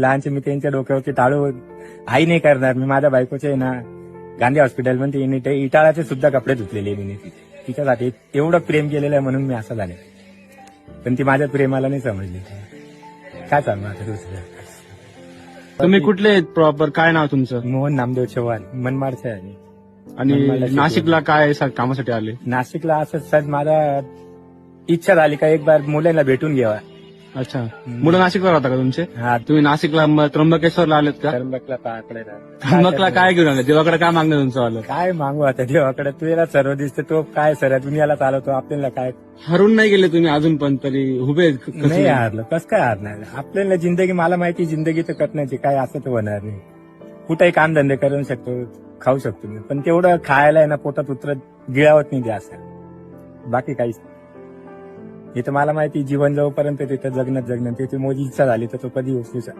लहानचे मी त्यांच्या डोक्यावरती टाळू आई नाही करणार. मी माझ्या बायकोचे ना गांधी हॉस्पिटलमध्ये इटाळाचे सुद्धा कपडे धुतलेले मी. तिच्यासाठी एवढं प्रेम केलेलं आहे म्हणून मी असं झाले. पण ती माझ्या प्रेमाला नाही समजली. काय सांगू आता दुसरं? तुम्ही कुठले प्रॉपर काय नाव तुमचं? मोहन नामदेव चव्हाण मनमाडचे आहे. आणि. नाशिकला काय कामासाठी आले? नाशिकला असं सर माझा इच्छा झाली का एक बार मुलांना भेटून घ्यावा. अच्छा. मुलं नाशिकला राहता का तुमचे? हा. तुम्ही नाशिकला म- त्र्यंबकेश्वरला आलेत का? त्र्यंबकला त्र्यंबकला काय घेऊन आले? देवाकडे काय मागणं तुमचं आलं? काय मागू आता देवाकडे? तू याला सर्व दिसते तो काय सर दुनियाला चालवतो. आपल्याला काय? हरून नाही गेले तुम्ही अजून पण तरी उभे आहेत. कसं- नाही हारलं. कस काय हारणार? आपल्याला जिंदगी मला माहिती जिंदगी तर कटण्याची. काय असं तर होणार नाही. कुठेही काम धंदे करू शकतो खाऊ शकतो मी. पण तेवढं खायला आहे ना पोटात उतरत गिळावत नाही ते असं. बाकी काहीच नाही. हे तर मला माहिती जीवन जवळपर्यंत तिथं जगण्यात जगणं. तिथे मोजी इच्छा झाली तर तो कधी उचलूचा